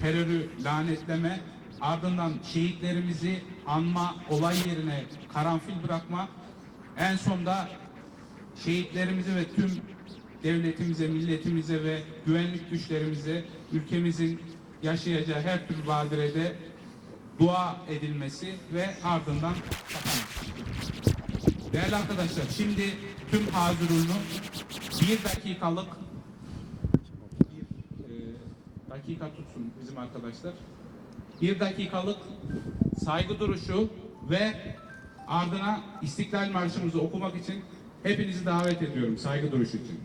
terörü lanetleme, ardından şehitlerimizi anma, olay yerine karanfil bırakma, en sonda şehitlerimize ve tüm devletimize, milletimize ve güvenlik güçlerimize, ülkemizin yaşayacağı her türlü badirede dua edilmesi ve ardından. Değerli arkadaşlar, şimdi tüm hazırlığını bir dakikalık bir e, dakika tutsun bizim arkadaşlar. Bir dakikalık saygı duruşu ve ardına İstiklal Marşımızı okumak için hepinizi davet ediyorum saygı duruşu için.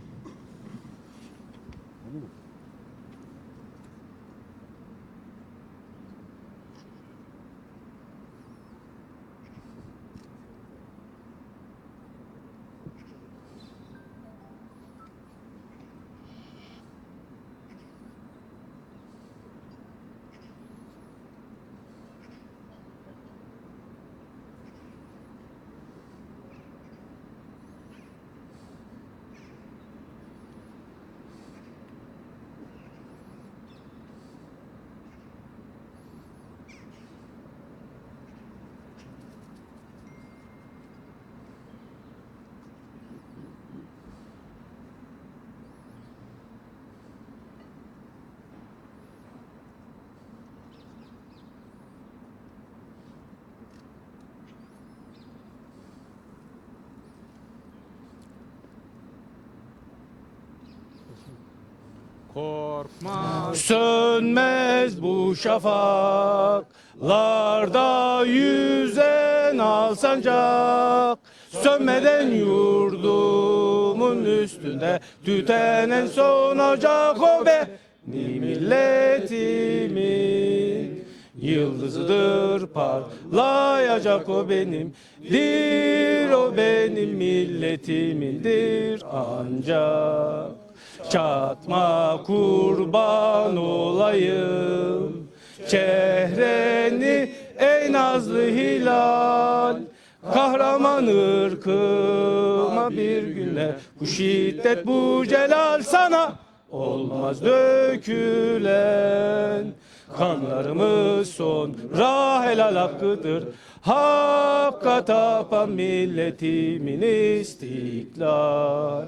Korkma Sönmez bu şafaklarda yüzen al sancak. Sönmeden yurdumun üstünde tüten en son ocak. O benim milletimin Yıldızıdır parlayacak o benim Dir o benim milletimindir ancak Çatma kurban olayım. Çehreni ey nazlı hilal. Kahraman ırkıma bir günler. Bu şiddet bu celal sana Olmaz dökülen. Kanlarımız sonra helal hakkıdır. Hakka tapan milletimin istiklal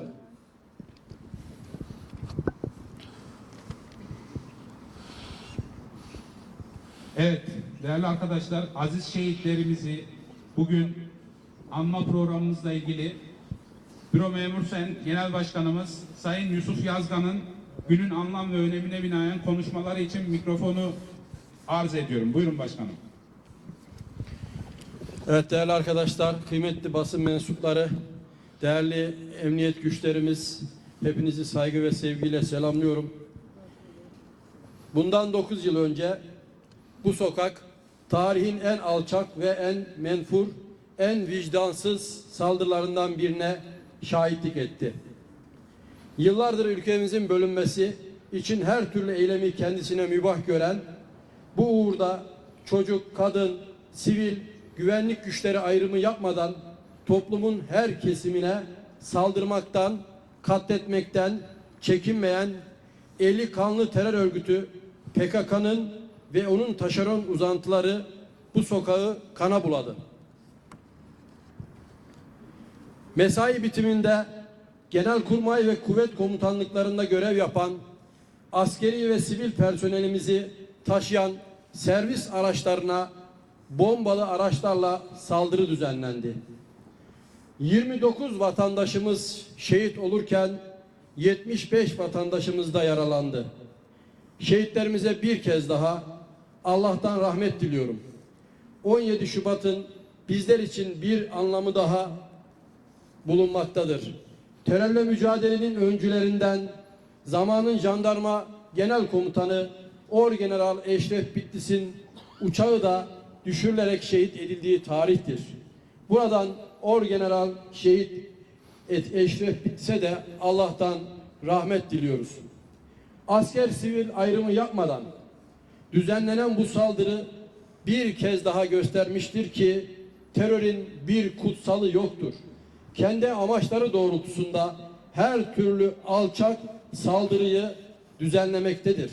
Evet, değerli arkadaşlar, aziz şehitlerimizi bugün anma programımızla ilgili Büro Memur Sen Genel Başkanımız Sayın Yusuf Yazgan'ın günün anlam ve önemine binaen konuşmaları için mikrofonu arz ediyorum. Buyurun başkanım. Evet değerli arkadaşlar, kıymetli basın mensupları, değerli emniyet güçlerimiz, hepinizi saygı ve sevgiyle selamlıyorum. Bundan 9 yıl önce bu sokak tarihin en alçak ve en menfur, en vicdansız saldırılarından birine şahitlik etti. Yıllardır ülkemizin bölünmesi için her türlü eylemi kendisine mübah gören, bu uğurda çocuk, kadın, sivil, güvenlik güçleri ayrımı yapmadan toplumun her kesimine saldırmaktan, katletmekten çekinmeyen eli kanlı terör örgütü PKK'nın ve onun taşeron uzantıları bu sokağı kana buladı. Mesai bitiminde Genelkurmay ve kuvvet komutanlıklarında görev yapan askeri ve sivil personelimizi taşıyan servis araçlarına bombalı araçlarla saldırı düzenlendi. 29 vatandaşımız şehit olurken 75 vatandaşımız da yaralandı. Şehitlerimize bir kez daha Allah'tan rahmet diliyorum. 17 Şubat'ın bizler için bir anlamı daha bulunmaktadır. Terörle mücadelenin öncülerinden zamanın jandarma genel komutanı Orgeneral Eşref Bitlis'in uçağı da düşürülerek şehit edildiği tarihtir. Buradan Orgeneral şehit Et- Eşref Bitlis'e de Allah'tan rahmet diliyoruz. Asker sivil ayrımı yapmadan düzenlenen bu saldırı bir kez daha göstermiştir ki terörün bir kutsalı yoktur. Kendi amaçları doğrultusunda her türlü alçak saldırıyı düzenlemektedir.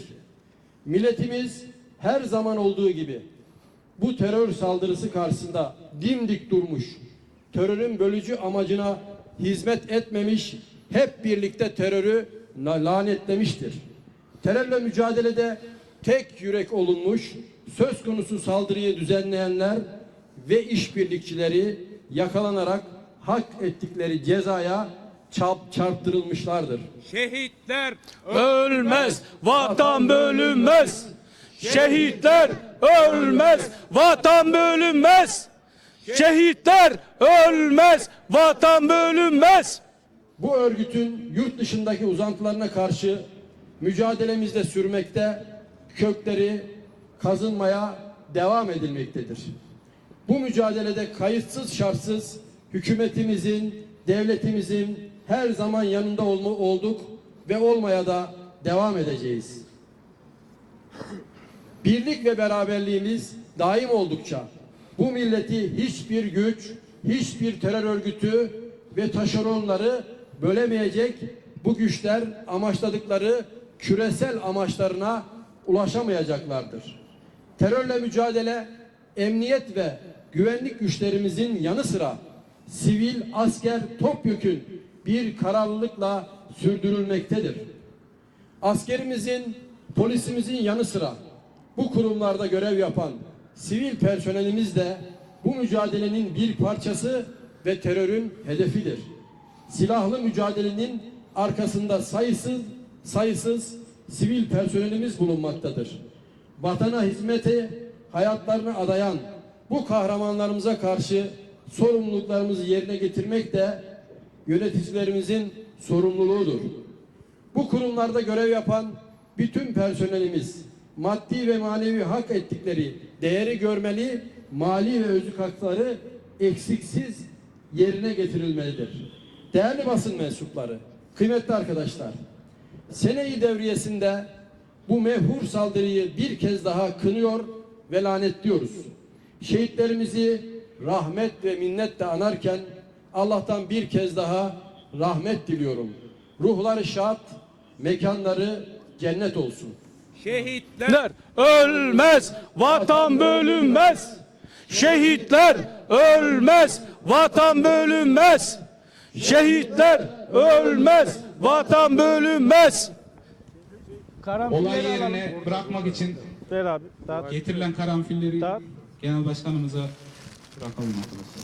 Milletimiz her zaman olduğu gibi bu terör saldırısı karşısında dimdik durmuş. Terörün bölücü amacına hizmet etmemiş, hep birlikte terörü la- lanetlemiştir. Terörle mücadelede tek yürek olunmuş, söz konusu saldırıyı düzenleyenler ve işbirlikçileri yakalanarak hak ettikleri cezaya çarp, çarptırılmışlardır. Şehitler Ölmez, vatan bölünmez. Şehitler ölmez, vatan bölünmez. Şehitler ölmez, vatan bölünmez. Bu örgütün yurt dışındaki uzantılarına karşı mücadelemizde sürmekte, kökleri kazınmaya devam edilmektedir. Bu mücadelede kayıtsız şartsız hükümetimizin, devletimizin her zaman yanında olma, olduk ve olmaya da devam edeceğiz. Birlik ve beraberliğimiz daim oldukça bu milleti hiçbir güç, hiçbir terör örgütü ve taşeronları bölemeyecek bu güçler amaçladıkları küresel amaçlarına ulaşamayacaklardır. Terörle mücadele, emniyet ve güvenlik güçlerimizin yanı sıra sivil, asker, topyekün bir kararlılıkla sürdürülmektedir. Askerimizin, polisimizin yanı sıra bu kurumlarda görev yapan sivil personelimiz de bu mücadelenin bir parçası ve terörün hedefidir. Silahlı mücadelenin arkasında sayısız sayısız sivil personelimiz bulunmaktadır. Vatana hizmete hayatlarını adayan bu kahramanlarımıza karşı sorumluluklarımızı yerine getirmek de yöneticilerimizin sorumluluğudur. Bu kurumlarda görev yapan bütün personelimiz maddi ve manevi hak ettikleri değeri görmeli, mali ve özlük hakları eksiksiz yerine getirilmelidir. Değerli basın mensupları, kıymetli arkadaşlar, seneyi devriyesinde bu mehhur saldırıyı bir kez daha kınıyor ve lanetliyoruz. Şehitlerimizi rahmet ve minnetle anarken Allah'tan bir kez daha rahmet diliyorum. Ruhları şad, mekanları cennet olsun. Şehitler ölmez, vatan bölünmez. Şehitler ölmez, vatan bölünmez. Şehitler ölmez, vatan bölünmez. Olay yerine bırakmak için Ver abi. Dağıt. getirilen karanfilleri genel başkanımıza bırakalım arkadaşlar.